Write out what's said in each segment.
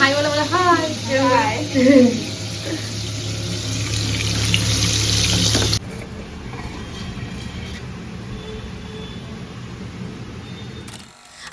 High বলে বলে high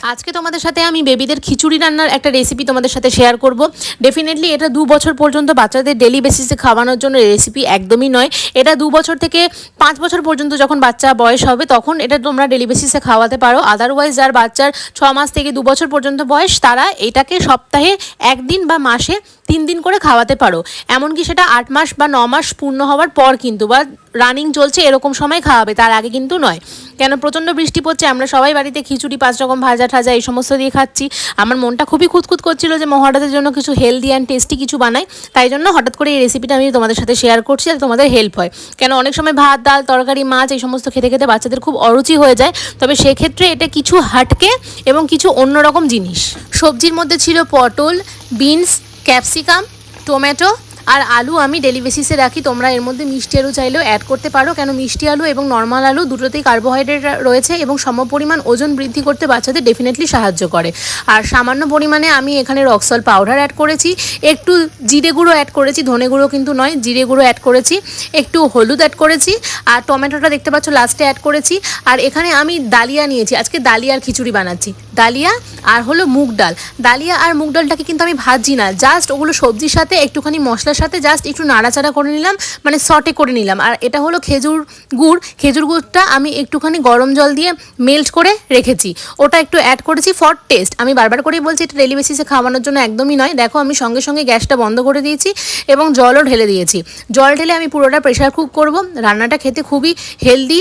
আজকে তোমাদের সাথে আমি বেবিদের খিচুড়ি রান্নার একটা রেসিপি তোমাদের সাথে শেয়ার করব। ডেফিনেটলি এটা দু বছর পর্যন্ত বাচ্চাদের ডেলি বেসিসে খাওয়ানোর জন্য রেসিপি একদমই নয়। এটা দু বছর থেকে পাঁচ বছর পর্যন্ত যখন বাচ্চা বয়স হবে, তখন এটা তোমরা ডেলি বেসিসে খাওয়াতে পারো। আদারওয়াইজ যার বাচ্চার ছ মাস থেকে দু বছর পর্যন্ত বয়স, তারা এটাকে সপ্তাহে একদিন বা মাসে তিন দিন করে খাওয়াতে পারো। এমনকি সেটা আট মাস বা ন মাস পূর্ণ হওয়ার পর কিন্তু বা রানিং চলছে এরকম সময় খাওয়াবে, তার আগে কিন্তু নয়। কেন? প্রচণ্ড বৃষ্টি পড়ছে, আমরা সবাই বাড়িতে খিচুড়ি, পাঁচ রকম ভাজা ঠাজা এই সমস্ত দিয়ে খাচ্ছি। আমার মনটা খুবই খুঁতখুত করছিল যে মহারাজের জন্য কিছু হেলদি অ্যান্ড টেস্টি কিছু বানাই। তাই জন্য হঠাৎ করে এই রেসিপিটা আমি তোমাদের সাথে শেয়ার করছি যাতে তোমাদের হেল্প হয়। কেন? অনেক সময় ভাত, ডাল, তরকারি, মাছ এই সমস্ত খেতে খেতে বাচ্চাদের খুব অরুচি হয়ে যায়। তবে সেক্ষেত্রে এটা কিছু হাটকে এবং কিছু অন্যরকম জিনিস। সবজির মধ্যে ছিল পটল, বিনস ক্যাপসিকাম, টমেটো আর আলু আমি ডেলি বেসিসে রাখি। তোমরা এর মধ্যে মিষ্টি আলু চাইলেও অ্যাড করতে পারো, কেন মিষ্টি আলু এবং নর্মাল আলু দুটোতেই কার্বোহাইড্রেট রয়েছে এবং সমপরিমাণ ওজন বৃদ্ধি করতে বাচ্চাদের ডেফিনেটলি সাহায্য করে। আর সামান্য পরিমাণে আমি এখানে রক্সল পাউডার অ্যাড করেছি। একটু জিরে গুঁড়ো অ্যাড করেছি, ধনে গুঁড়ো কিন্তু নয়, জিরে গুঁড়ো অ্যাড করেছি, একটু হলুদ অ্যাড করেছি, আর টমেটোটা দেখতে পাচ্ছ লাস্টে অ্যাড করেছি। আর এখানে আমি ডালিয়া নিয়েছি, আজকে ডালিয়ার খিচুড়ি বানাচ্ছি। ডালিয়া আর হলো মুগ ডাল। ডালিয়া আর মুগ ডালটাকে কিন্তু আমি ভাজি না। জাস্ট ওগুলো সবজির সাথে, একটুখানি মশলার সাথে জাস্ট একটু নাড়াচাড়া করে নিলাম মানে সটে করে নিলাম। আর এটা হলো খেজুর গুড়। খেজুর গুড়টা আমি একটুখানি গরম জল দিয়ে মেল্ট করে রেখেছি। ওটা একটু অ্যাড করেছি ফর টেস্ট আমি বারবার করেই বলছি, এটা ডেলি বেসিসে খাওয়ানোর জন্য একদমই নয়। দেখো, আমি সঙ্গে সঙ্গে গ্যাসটা বন্ধ করে দিয়েছি এবং জলও ঢেলে দিয়েছি। জল ঢেলে আমি পুরোটা প্রেশার কুক করব। রান্নাটা খেতে খুবই হেলদি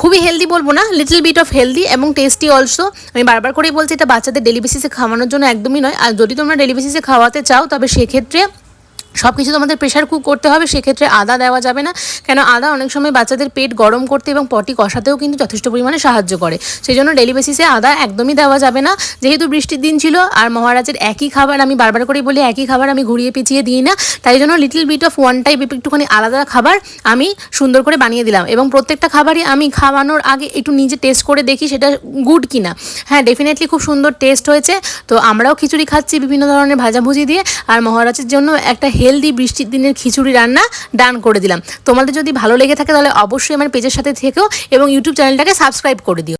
খুবই হেলদি বলব না লিটল বিট অফ হেলদি এবং টেস্টি অলসো আমি বারবার করেই বলছি এটা বাচ্চাদের ডেলি বেসিসে খাওয়ানোর জন্য একদমই নয়। আর যদি তোমরা ডেলি বেসিসে খাওয়াতে চাও, তবে সেক্ষেত্রে সব কিছু তোমাদের প্রেশার কুক করতে হবে, সেক্ষেত্রে আদা দেওয়া যাবে না। কেন আদা অনেক সময় বাচ্চাদের পেট গরম করতে এবং পটি কষাতেও কিন্তু যথেষ্ট পরিমাণে সাহায্য করে। সেই জন্য ডেলি বেসিসে আদা একদমই দেওয়া যাবে না। যেহেতু বৃষ্টির দিন ছিল, আর মহারাজের একই খাবার আমি বারবার করেই বলি, একই খাবার আমি ঘুরিয়ে পিছিয়ে দিই না। তাই জন্য little bit of one type একটুখানি আলাদা খাবার আমি সুন্দর করে বানিয়ে দিলাম। এবং প্রত্যেকটা খাবারই আমি খাওয়ানোর আগে একটু নিজে টেস্ট করে দেখি সেটা গুড কিনা। হ্যাঁ ডেফিনেটলি খুব সুন্দর টেস্ট হয়েছে। তো আমরাও খিচুড়ি খাচ্ছি বিভিন্ন ধরনের ভাজাভুজি দিয়ে। আর মহারাজের জন্য একটা হেলদি বৃষ্টির দিনের খিচুড়ি রান্না ডান করে দিলাম। তোমাদের যদি ভালো লেগে থাকে তাহলে অবশ্যই আমার পেজের সাথে থেকেও এবং ইউটিউব চ্যানেলটাকে সাবস্ক্রাইব করে দিও।